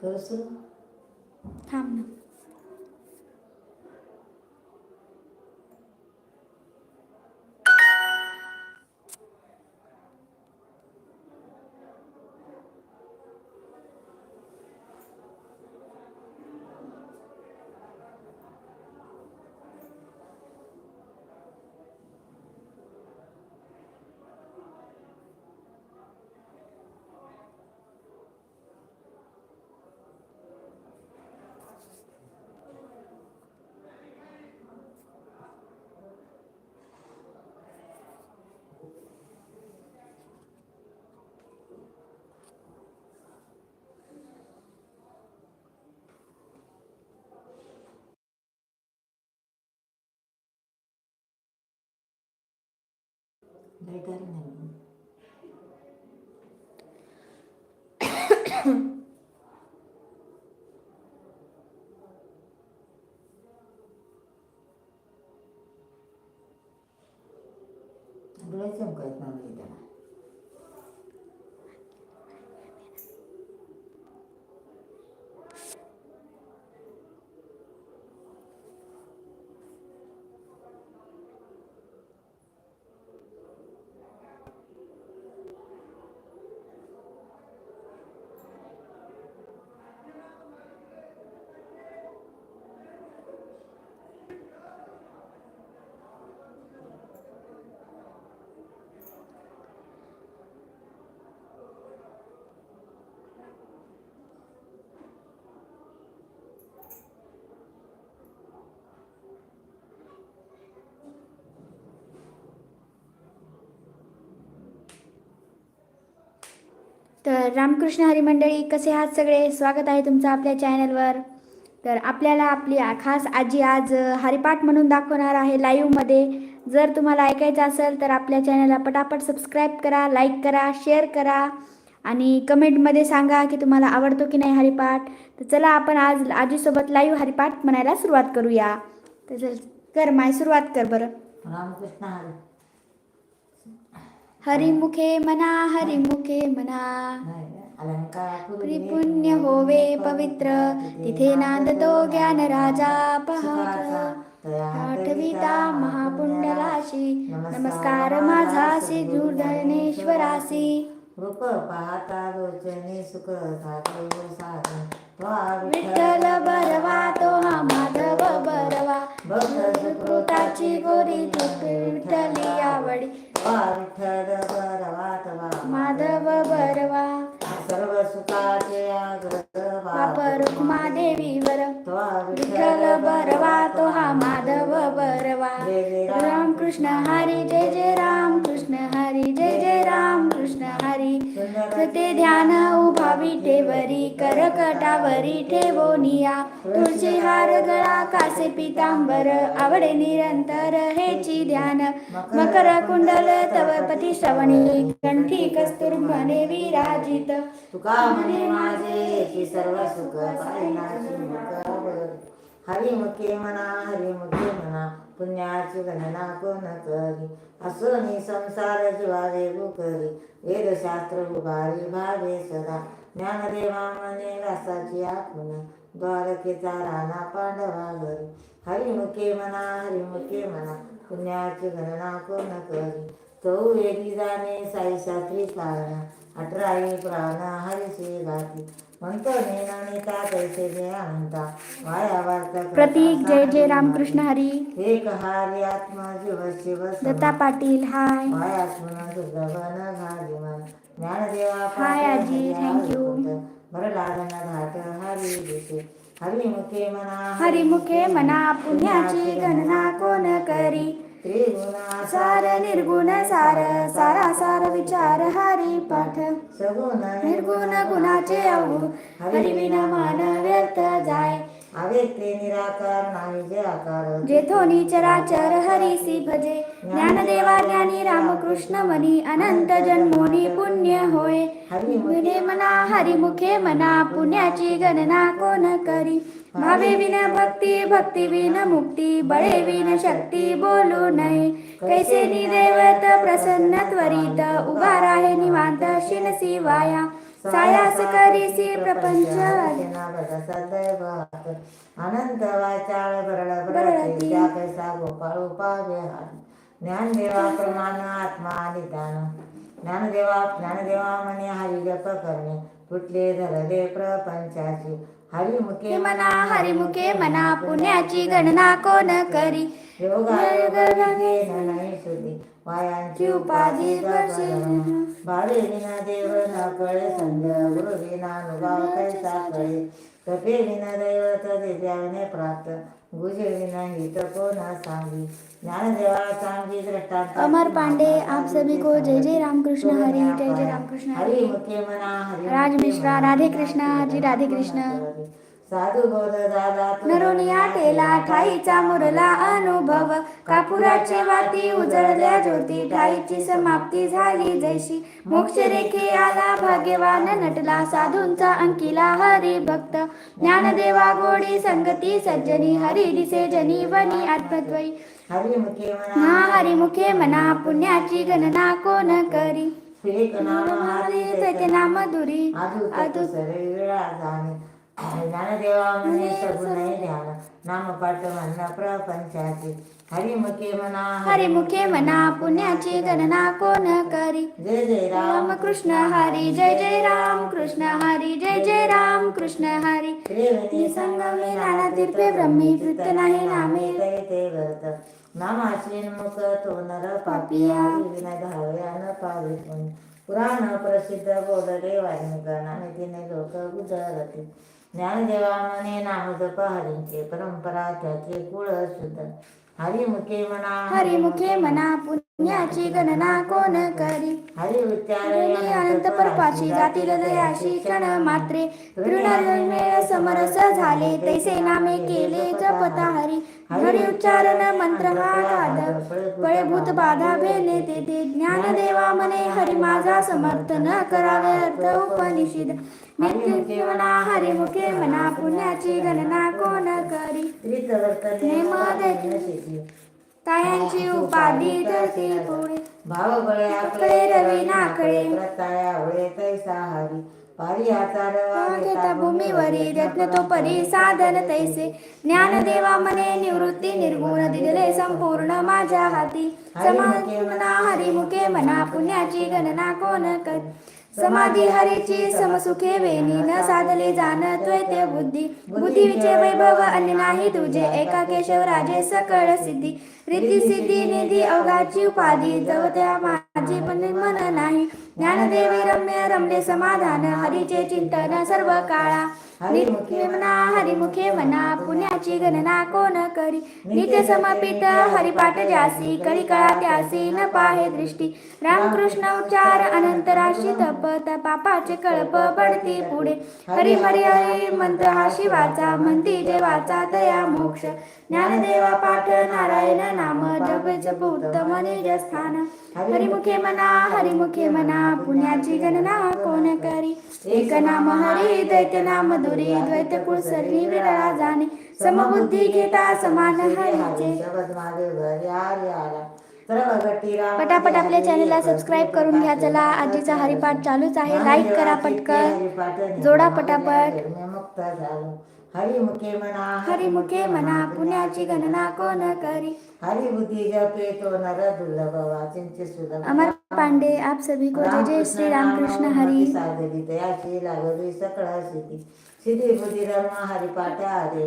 करू सुरू थांब ना तर रामकृष्ण हरी मंडळी कसे आहात सगळे? स्वागत आहे तुमचं आपल्या चॅनलवर. तर आपल्याला आपली खास आजी आज हरिपाठ म्हणून दाखवणार आहे लाईव्हमध्ये जर तुम्हाला ऐकायचं असेल तर आपल्या चॅनलला पटापट सबस्क्राईब करा लाईक करा शेअर करा आणि कमेंटमध्ये सांगा की तुम्हाला आवडतो की नाही हरिपाठ. तर चला आपण आज आजीसोबत लाईव्ह हरिपाठ म्हणायला सुरुवात करूया. तर कर माय सुरुवात कर बरं. रामकृष्ण हरी हरिमुखे मना हरिमुखे मना। पुण्य होवे पवित्र तिथे नांदतो ज्ञान राजा पहाट आठविता महापुंडलाशी नमस्कार माझासी दूरधरणेश्वरासी रूप पाहता लोचने सुख साधे साधन विठ्ठल बरवा तो हा माधव बरवा। भक्त सुकृताची गोरी विठ्ठली आवडी। त्वा विठ्ठल बरवा तवा माधव बरवा सर्व सुखाचे आग्रह बाप रुक्मादेवी वर विठ्ठल बरवा तो हा माधव बरवा राम कृष्ण हरी जय जय राम कृष्ण हरी जय जय राम कृष्ण हरी. ते ध्यान उभा विठेवरी करकटावरी ठेवोनिया तुळशी हार गळा कासे पितांबर आवडे निरंतर हेची ध्यान. मकर कुंडल तव पती श्रवणी कंठी कस्तुर्भने विराजित तुका म्हणे माझे की सर्व सुख पाहिनाची मुखावर हरिमुखे म्हणा हरिमुखे म्हणा पुण्याची गणना कोण करी? असोनी संसार जीवावे करी वेदशास्त्र उभारी भावे सदा. ज्ञानदेवा म्हणे व्यासाची आखून द्वारकेचा राणा पांडवा घरी. हरिमुखे म्हणा हरिमुखे म्हणा पुण्याची गणना कोण करी? वेदी जाणे साई शास्त्री कारण अठराई प्राण हरिशी गाती. म्हणतो नेता कैसे जे म्हणता वाया वार्ता प्रतीक जय जय रामकृष्ण हरी. एक हारी आत्मा शिव सम. दत्ता पाटील हाय. वाया घाली मन. ज्ञानदेवा हाय आजी, धन घाट हरी दिसे हरिमुखे म्हणा हरिमुखे म्हणा पुण्याची गणना कोण करी? त्रिगुणा सार निर्गुण सार सारा सार विचार हरी पाठ. सगुण निर्गुण गुणाचे अवगुण. हरिविना मान व्यर्थ जाय. अव्यक्ते निराकार नाही जे आकार. जेथोनी चराचर हरिसी भजे. ज्ञानदेवा ज्ञानी रामकृष्ण मनी. अनंत जन्मोनी पुण्य होय. विने मना हरिमुखे मना. पुण्याची गणना कोण करी? भावे विना भक्ती भक्ती विना मुक्ती बळे विना शक्ती बोलू नये. कैसे निदैवत प्रसन्न त्वरित उभा राहे निवांत शिन वाया सायास करीसी प्रपंच अनंत वाचाळ बरळ बरळती. कैसा गोपाळ उपावे ज्ञानदेवा प्रमाण आत्मा निदान. ज्ञानदेवा ज्ञानदेवा म्हणे हरी जप करणे. कुठले धरले प्रपंचाची. हरिमुखे मना हरिमुखे मना पुण्याची गणना कोण करी? सुधी वायांची उपाधी भावे विना देव न कळे संग गुरु विना अनुभाव कैसा कळे? तपे विना दैवत दिव्याने प्राप्त. सांगी ज्ञानदेवा सांगी दृष्टांत अमर पांडे आप सभी को जय जय रामकृष्ण हरी जय जय रामकृष्ण हरी हरी मना हरी राज मिश्रा, राधे कृष्ण, जी राधे कृष्ण. साधू बोध दादा नरोनिया टेला ठाईचा मुरला अनुभव. कापुराची वाती उजळल्या ज्योती ठाईची समाप्ती झाली जैशी. मोक्ष रेखे आला भाग्यवान नटला साधूंचा अंकिला हरी भक्त ज्ञानदेवा गोडी संगती सज्जनी हरी दिसे जनी वनी आत्मद्वयी. हरी मुखे मना हरिमुखे मना पुण्याची गणना कोण करी? नाम दुरी आदू सरे वेळा जाणे ज्ञानदेवा म्हणे हरिमुखे मना हरिमुखे मना पुण्याची गणना कोण करी? जय जय राम कृष्ण हरी जय जय राम कृष्ण हरी जय जय राम कृष्ण हरी। त्रिवेणी संगमे नाना तीर्थे ब्रह्मी वृत्त नाही नामे ते व्रत। नामाशी मुख तो नर पापिया। विना धावया न. पुराण प्रसिद्ध बोलले वाल्मिक आणि तिने लोक गुजरते ज्ञानदेवा म्हणे नामजप हरींचे परंपरा त्याचे कुळ शुद्ध हरिमुखे म्हणा हरिमुखे मना पुण्याची गणना कोण करी? हरी उच्चार अनंत परपाची जातील दयाशी क्षण मात्रे. तृणमेळ समरस झाले तैसे नामे केले जपता हरी. हरी उच्चारण मंत्र हा गाद बळभूत बाधा भेले तेथे ज्ञानदेवा म्हणे हरी माझा समर्थ न करावे अर्थ उपनिषद. नित्य हरिमुखे म्हणा पुण्याची गणना कोण करी? नेम. तायांची उपाधी धरती पुढे. भाव बळे आकडे रवी वळे तैसा हरी. घेता भूमीवरी रत्न तो परी साधन तैसे। ज्ञानदेवा मने निवृत्ती निर्गुण दिले संपूर्ण माझ्या हाती। समाधी म्हणा हरिमुखे म्हणा पुण्याची गणना कोण कर? समाधी हरीची समसुखे वेणी न साधले जाण त्वैते बुद्धी। बुद्धीचे वैभव अन्य नाही तुझे एका केशव राजे सकळ सिद्धी। रीती सिद्धी निधी अवघाची उपाधी जवत्या माझी पण मन नाही। ज्ञानदेवी रम्य रमले समाधान हरीचे चिंतन सर्व काळा हरिमुखे म्हणा हरिमुखे म्हणा पुण्याची गणना कोण करी? नित्य समर्पित हरिपाठ जासी कळी कळा त्यासी न पाहे दृष्टी. रामकृष्ण उच्चार अनंत राशी तपत पापाचे कळप पडती पुढे. हरि हरि हरी मंत्र हा शिवाचा म्हणती देवाचा दया मोक्ष. ज्ञानदेवा पाठ नारायण नाम जप जप उत्तम निज स्थान हरिमुखे म्हणा हरिमुखे म्हणा पुण्याची गणना कोण करी? एक नाम हरी दैत्य नाम दुरी द्वैत कुळ सर्वी विरळा जाणे. समबुद्धी घेता समान हरीचे. पटापट आपल्या चॅनलला सबस्क्राईब करून घ्या. चला आजीचा हरिपाठ चालूच आहे. लाईक करा पटकन. जोडा पटापट. मुक्त झालो हरिमुखे म्हणा हरिमुखे म्हणा पुण्याची गणना कोण करी? हरिबुद्धी जपे तो नर दुर्लभ वाचिंचे सुलभ पांडे आप सभी को जय जय श्री राम कृष्ण हरी। साधली तयाची लागली सकळा सिद्धी सिद्धी बुद्धी धर्म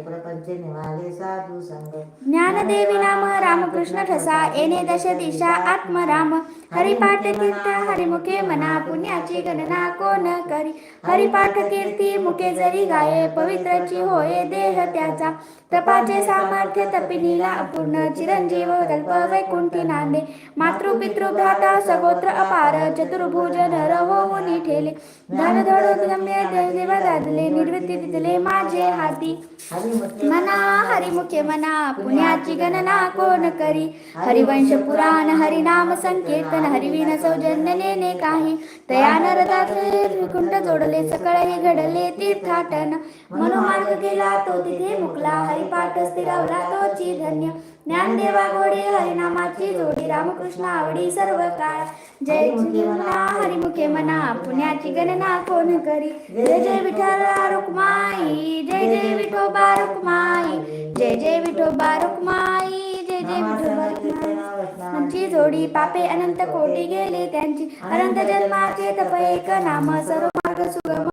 प्रपंच निवाले साधू संग। ज्ञानदेवी नाम रामकृष्ण ठसा येणे दश दिशा आत्मराम। हरिपाठ कीर्त हरिमुखे मना पुण्याची गणना कोण करी? हरिपाठ कीर्ती मुखे जरी गाये पवित्रची होये देह त्याचा। तपाचे सामर्थ्य तपिनीला अपूर्ण चिरंजीव कल्प वैकुंठी नांदे। मातृ पितृ भ्राता सगोत्र अपार चतुर्भुज नर होऊनी ठेले। धन धडो गम्य देव दादले कृती दिले माझे हाती हरिमुखे मना हरिमुखे मना पुण्याची गणना कोण करी हरिवंश पुराण हरिनाम संकेतन हरिविन सौजन्य नेने काही तया नरदात्रे कुंड जोडले सकळही घडले तीर्थाटन मनोमार्ग गेला तो तिथे मुकला हरिपाठ स्थिरावला तोची धन्य ज्ञानदेवा गोडी हरिनामाची जोडी रामकृष्ण आवडी सर्व काळ जय मुखे मना हरिमुखे मना पुण्याची गणना कोण करी? जय जय विठ्ठल रुक्माई जय जय विठोबा रुक्माई जय जय विठोबा रुक्माई जय जय विठोबा रुक्माई. त्यांची जोडी पापे अनंत कोटी गेले त्यांची. अनंत जन्माचे तप एक नाम सर्व मार्ग सुगम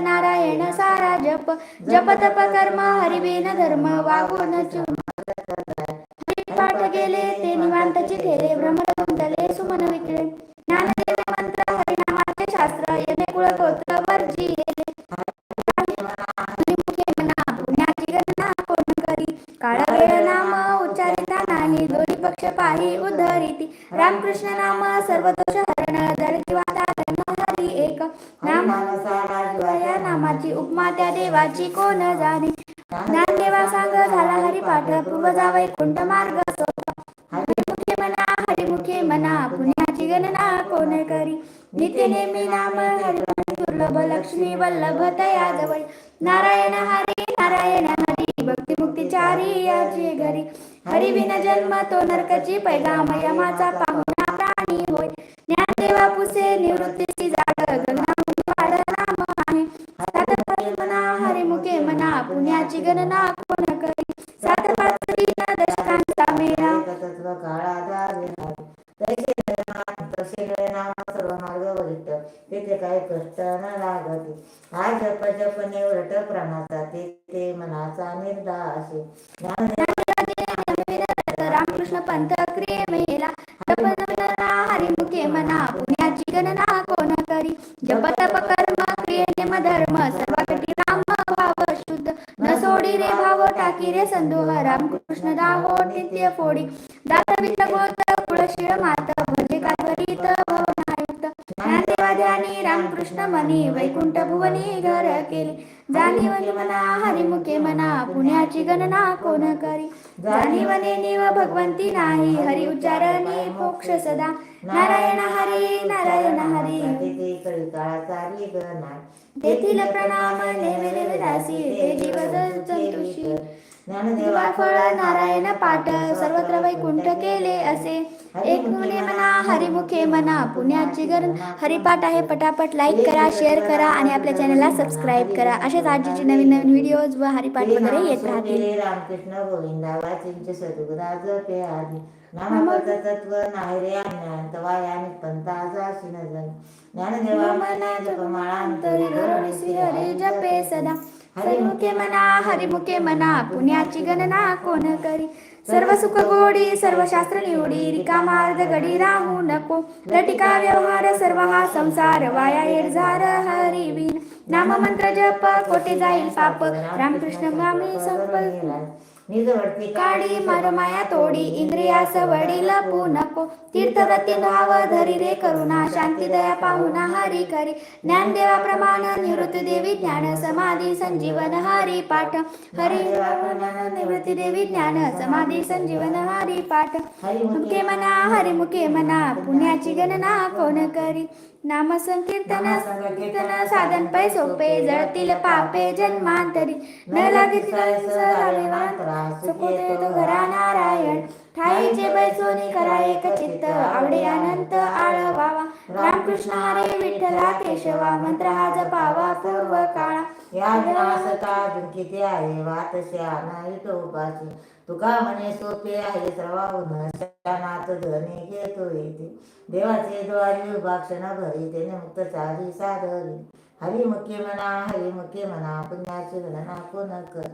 नारायण सारा जप जप तप कर्म हरिबीन धर्म वागून पाठ गेले ते निवांतचे ठेले भ्रमर सुमन विकले ज्ञानदेव मंत्र हरिनामाचे शास्त्र यने कुळ गोत्र वर्जी गेले पुण्याची गणना कोण करी? काळ वेळ नाम उच्चारिता नाही दोन्ही पक्ष पाही उद्धरिती. रामकृष्ण नाम सर्व दोष हरण धरती वातावरण हरी एक. नाम या नामाची उपमा त्या देवाची कोण जाणे? ज्ञानदेवा सांग झाला हरिपाठ पूर्वजा वैकुंठ मार्ग सोपा. हरिमुखे मना हरिमुखे म्हणा पुण्याची गणना कोण करी? नित्य नेमी नाम हरिपाठ दुर्लभ लक्ष्मी वल्लभ तया जवळ. नारायण हरी नारायण हरी भक्ती मुक्ती चारी याची घरी. हरी बिन जन्म तो नरकची पैगाम यमाचा पाहुणा प्राणी होय. ज्ञानदेवा पुसे निवृत्तीची जाग हरिमुखे मना पुण्याची गणना कोण करी. सात पाच तीन दशकांचा मेळा. तत्व काळा दावे तैसे नाम तसे नाम सर्व मार्ग वरित तेथे काय कष्ट न लागते हा जप जपने निवृट प्राणाचा ते मनाचा निर्दाशी ज्ञान रामकृष्ण पंत फोडी दात वित्त गोत कुळशिळ मात भजे कात्वरीत भवनायुक्त. ज्ञानदेवा ध्यानी रामकृष्ण मनी वैकुंठ भुवनी घर केले. जाणीवनी मना हरिमुखे मना पुण्याची गणना कोण करी? जाणीवने निव भगवंती नाही हरि उच्चारणी मोक्ष सदा. नारायण हरी नारायण हरी. तेथे गणा तेथील प्रणाम नेवे नेवे दासी ते जीव जंतुषी ज्ञानदेवा फळ नारायण पाठ सर्वत्र वैकुंठ केले असे. एक मुने मना हरिमुखे मना पुण्याची गरण हरिपाठ आहे पटापट लाईक करा शेअर करा आणि आपल्या चॅनलला सबस्क्राईब करा. असेच आजीचे नवीन नवीन व्हिडिओज व हरिपाठ वगैरे येत राहतील. रामकृष्ण गोविंदा वाचिंचे सद्गुणा जपे आधी. नामापत तत्व नाही रे ज्ञान तवायाने पंताचा शिनजन ज्ञानदेवा मना जपमाळांतरी धरुणी श्री हरी जपे सदा. हरिमुखे मना हरिमुखे मना पुण्याची गणना कोण करी? सर्व सुख गोडी सर्व शास्त्र निवडी रिकामार्ध गडी राहू नको. लटिका व्यवहार सर्व हा संसार वाया हेरझार हरी विन नाम मंत्र जप कोटे जाईल पाप? रामकृष्ण गामी संपल. निजवडती काडी मार माया तोडी इंद्रियास वडी लपू नको तीर्थव्रती भाव धरी रे करुणा शांती दया पाहुणा हरी खरी ज्ञानदेवा प्रमाण निवृत्ती देवी ज्ञान समाधी संजीवन हरी पाठ हरी निवृत्ती देवी ज्ञान समाधी संजीवन हरी पाठ मुखे मना हरी मुखे मना पुण्याची गणना कोण करी नाम संकीर्तन संकीर्तन साधन पै सोपे जळतील पापे जन्मांतरी. न लागे सुकोते तो घरा नारायण ठाईचे बैसोनी करा एक चित्त आवडे अनंत आळवावा रामकृष्ण हरे विठ्ठला केशवा मंत्र हा जपावा पूर्व काळा. या विनाशता अजून किती आहे वात नाही तो उपाशी. तुका म्हणे सोपे आहे सर्वाहून शनात धने घेतो येते. देवाचे द्वारी उभा क्षण भरी त्याने मुक्त चारी साधवी हरी मुख्य म्हणा हरी मुख्य म्हणा पुण्याची गणना कोण कर?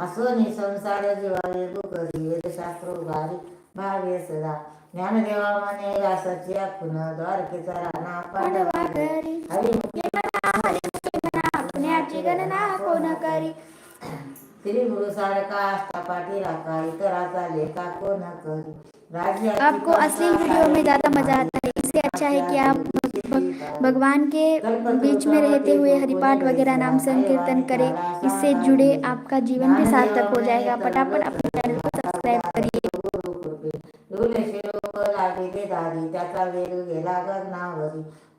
असो संसार जीवावे करी वेदशास्त्र उभारी भावे सदा. ज्ञानदेवा म्हणे व्यासाची आखून द्वारकेचा राणा पांडवा घरी हरिमुखी पुण्याची गणना कोण करी? आपको असली वीडियो में ज़्यादा मज़ा आता है, इससे अच्छा है कि आप भगवान के बीच में रहते हुए हरिपाठ वगैरह नाम संकीर्तन करें, इससे जुड़े आपका जीवन भी सार्थक हो जाएगा। फटाफट अपने चैनल को सब्सक्राइब करिए।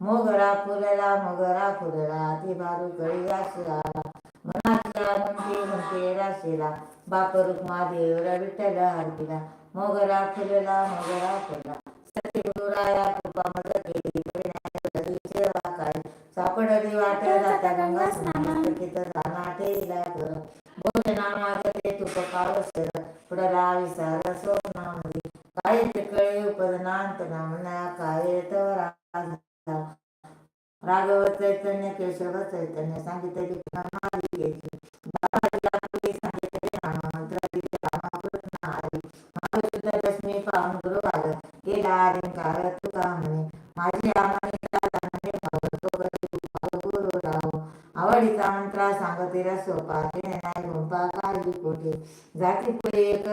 मोगरा फुलला मोगरा फुलला ती भारू कळी म्हणते म्हणते राशीला बाप रुक्मा देवरा विठ्ठल हरतीला मोगरा फुलला मोगरा फुलला सत्यगुरुराया कृपा मदत केली करी सेवा काय सापडली वाट जाता गंगा स्नान तिथं जाना ठेला कर भोजना मागते तुप कावसर पुढला विसार सोनामध्ये काय ते कळे उपदनांत नामना काय तवरा राघव चैतन्य केशव चैतन्य सांगितले दशमी गुरु आलं गेला अलिंकार तुका म्हणे माझी आमाने दादाने भाव तो करी भाव गुरु राव आवडीचा मंत्रा सांगतीला सोपा ते नाही गुंपा काळजी कोठे जाती पुढे एक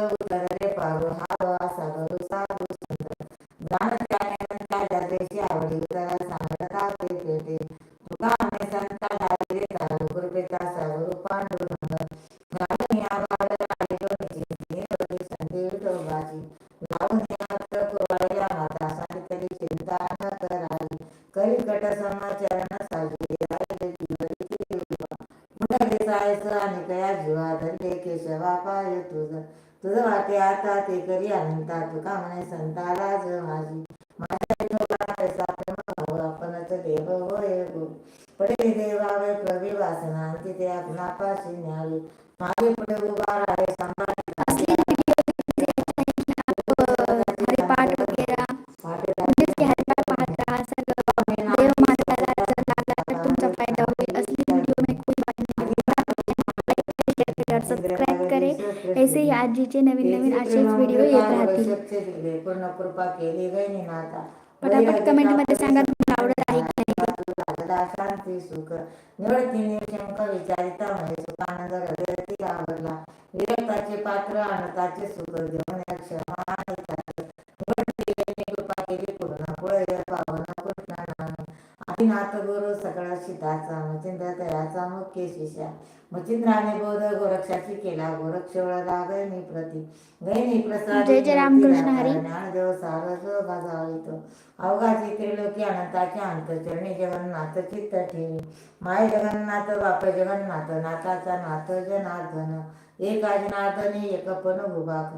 धरले केशवा पाय तुझ. तुझ वाटे आता ते करी अनंता तुका म्हणे संता राज माझी. माझ्या विठोबा आपणच देव होय पडे देवावे प्रवी वासना तिथे आपणापाशी न्यावी. मागे पुढे उभा राहे सांभाळ के नवीन नवीन असेच व्हिडिओ येत राहतील. पूर्ण कृपा केली गैनी नाथा पटापट कमेंटमध्ये सांगा तुम्हाला आवडत आहे की नाही. शांती सुख. निवडतीने शंक विचारिता म्हणे सुखानंद हृदयातील आवडला. विरक्ताचे पात्र अनताचे सुख घेऊन क्षमा शिष्या मचिंद्राने बोध गोरक्षाची केला गोरक्ष वळला गैनी प्रती. गैनी प्रसाद रामकृष्ण हरी. ज्ञानदेव सार जो गाजावितो अवघाची त्रिलोकी अनंताच्या अंतचरणी जगन्नाथ चित्त ठेवी. माय जगन्नाथ बाप जगन्नाथ नाथाचा नाथ जनार्दन. एका जनार्दनी एक पण भूभाग.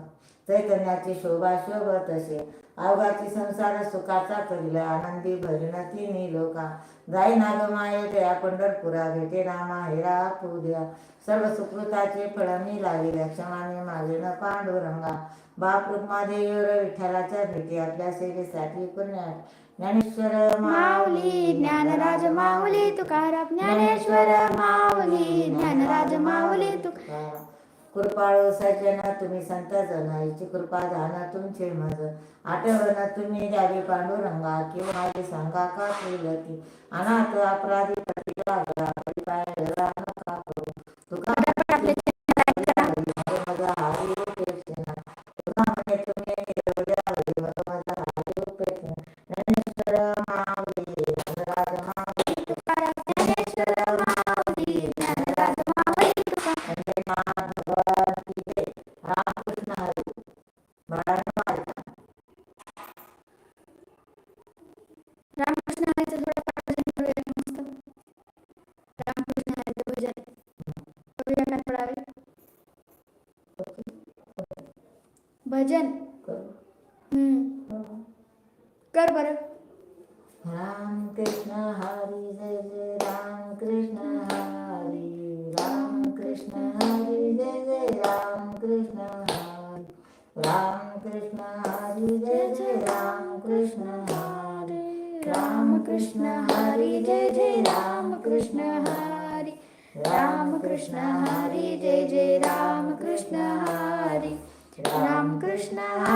चैतन्याची शोभा शोभ तसे अवघाची संसार सुखाचा करिला. आनंदी भजन तिन्ही लोका. जाई नाग माये त्या पंढरपुरा भेटे रामा हेरा पूद्या सर्व सुकृताचे फळ मी लाविल्या. क्षमाने न पांडुरंगा. बाप रुक्मादेव विठ्ठलाच्या भेटी आपल्या सेवेसाठी पुण्या ज्ञानेश्वर माऊली ज्ञानराज माऊली तुकाराम ज्ञानेश्वर माऊली ज्ञानराज माऊली तुका कृपाळू सज्जन तुम्ही संता जनाईची कृपा जाना तुमचे मज. आठवना तुम्ही द्यावी पांडुरंगा किंवा माझे सांगा का केलती अनाथ अपराधी पती लागला. परिपाय नका करू.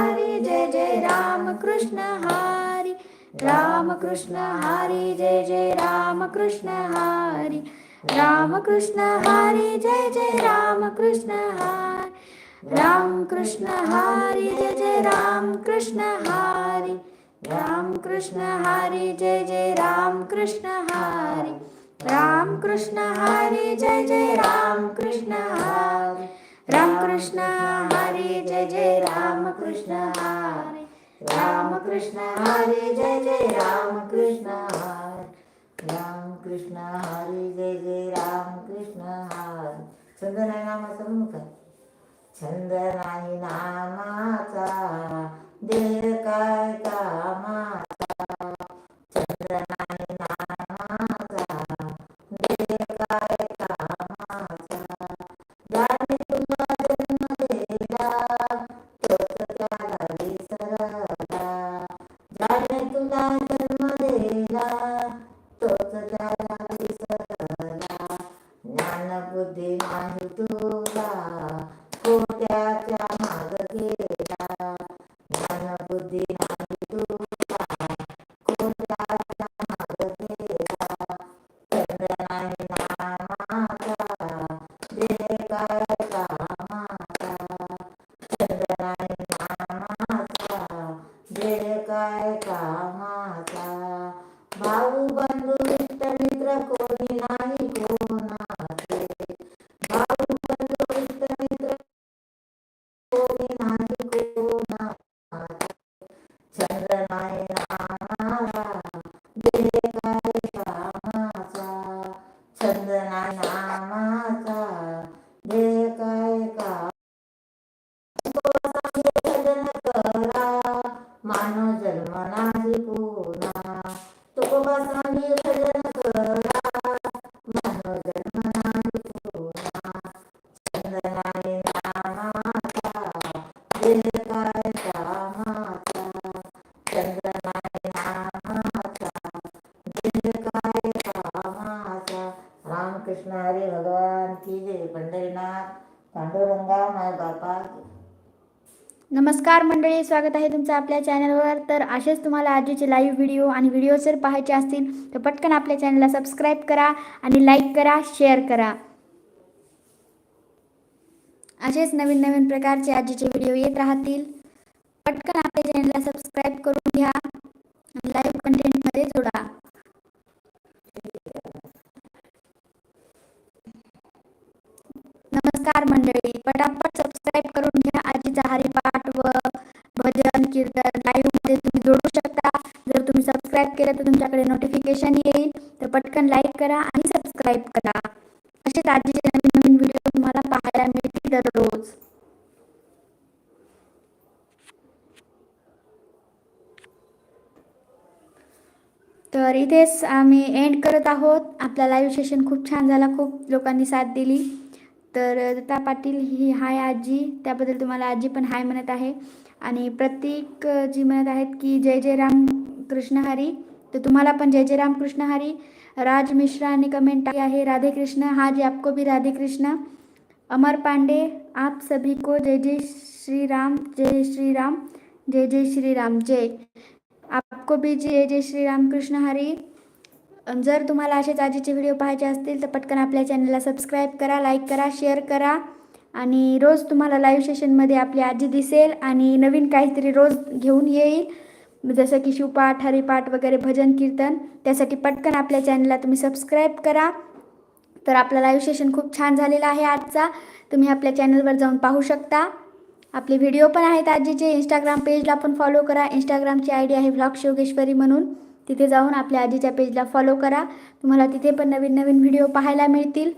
हरी जय जय रामकृष्ण हरी। रामकृष्ण हरी जय जय राम रामकृष्ण हरी। रामकृष्ण हरी जय जय राम रामकृष्ण हरी। रामकृष्ण हरी जय जय राम रामकृष्ण हरी। रामकृष्ण हरी जय जय राम रामकृष्ण हरी। रामकृष्ण हरी जय जय राम कृष्ण हरी। राम कृष्ण हरे जय जय राम कृष्ण हरे। रामकृष्ण हरे जय जय राम कृष्ण हरे। रामकृष्ण हरे जय जय रामकृष्ण हरे। छंद नाही नामाचा मुख छंद नाही नामाचा. देव काय काय कामाचा भाऊ बंधू मित्र मित्र कोणी नाही पांडुरंगा माय बापा नमस्कार मंडळी स्वागत आहे तुमचं आपल्या चॅनलवर. तर असेच तुम्हाला आजीचे लाईव्ह व्हिडिओ आणि व्हिडिओ जर पाहायचे असतील तर पटकन आपल्या चॅनलला सबस्क्राईब करा आणि लाईक करा शेअर करा. असेच नवीन नवीन प्रकारचे आजीचे व्हिडिओ येत राहतील. पटकन आपल्या चॅनलला सबस्क्राईब करून घ्या आणि लाईव्ह कंटेंटमध्ये जोडा. नमस्कार मंडळी. पटापट सबस्क्राईब करून घ्या आजीचा हरिपाठ व भजन कीर्तन. लाईव्हमध्ये तुम्ही जोडू शकता. जर तुम्ही सबस्क्राईब केलं तर तुमच्याकडे नोटिफिकेशन येईल. तर पटकन लाईक करा आणि सबस्क्राईब करा. असेच आजीचे नवीन नवीन व्हिडिओ तुम्हाला पाहायला मिळतील दररोज. तर इथेच आम्ही एंड करत आहोत. आपला लाईव्ह सेशन खूप छान झाला. खूप लोकांनी साथ दिली. तर दत्ता पाटील ही हाय आजी. त्याबद्दल तुम्हाला आजी पण हाय म्हणत आहे. आणि प्रतीक जी म्हणत आहेत की जय जय राम कृष्ण हरी तर तुम्हाला पण जय जय राम कृष्ण हरी राज मिश्रा कमेंट आहे. राधे कृष्ण हा जी आपको भी राधे कृष्ण. अमर पांडे आप सभी को जय जय श्री राम जय श्री राम जय जय श्री राम जय. आपको भी जय जय श्री राम कृष्ण हरी जर तुम्हाला असेच आजीचे व्हिडिओ पाहायचे असतील तर पटकन आपल्या चॅनलला सबस्क्राईब करा लाईक करा शेअर करा. आणि रोज तुम्हाला लाईव्ह सेशनमध्ये आपली आजी दिसेल आणि नवीन काहीतरी रोज घेऊन येईल. जसं की शिवपाठ हरिपाठ वगैरे भजन कीर्तन त्यासाठी पटकन आपल्या चॅनलला तुम्ही सबस्क्राईब करा. तर आपला लाईव्ह सेशन खूप छान झालेला आहे आजचा. तुम्ही आपल्या चॅनलवर जाऊन पाहू शकता. आपले व्हिडिओ पण आहेत आजीचे. इंस्टाग्राम पेजला पण फॉलो करा. इंस्टाग्रामची आय डी आहे व्लॉग शोगेश्वरी म्हणून. तिथे जाऊन आपल्या आजीच्या पेजला फॉलो करा. तुम्हाला तिथे पण नवीन नवीन व्हिडिओ पाहायला मिळतील.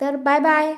तर बाय बाय